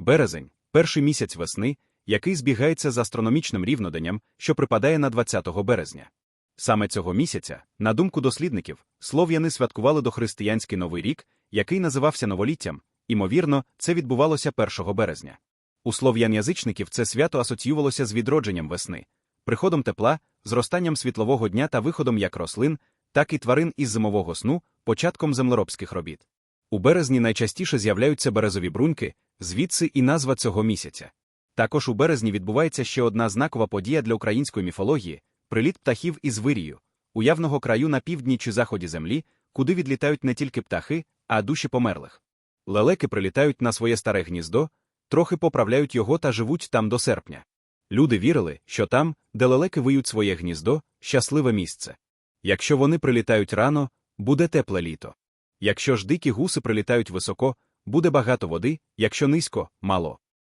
Березень перший місяць весни, який збігається з астрономічним рівноденням, що припадає на 20 березня. Саме цього місяця, на думку дослідників, слов'яни святкували дохристиянський новий рік, який називався новоліттям, імовірно, це відбувалося 1 березня. У слов'ян-язичників це свято асоціювалося з відродженням весни, приходом тепла, зростанням світлового дня та виходом як рослин, так і тварин із зимового сну, початком землеробських робіт. У березні найчастіше з'являються березові бруньки, звідси і назва цього місяця. Також у березні відбувається ще одна знакова подія для української міфології приліт птахів із вирію, уявного краю на півдні чи заході землі, куди відлітають не тільки птахи, а душі померлих. Лелеки прилітають на своє старе гніздо, трохи поправляють його та живуть там до серпня. Люди вірили, що там, де лелеки виють своє гніздо, щасливе місце. Якщо вони прилітають рано, буде тепле літо. Якщо ж дикі гуси прилітають високо, буде багато води, якщо низько мало.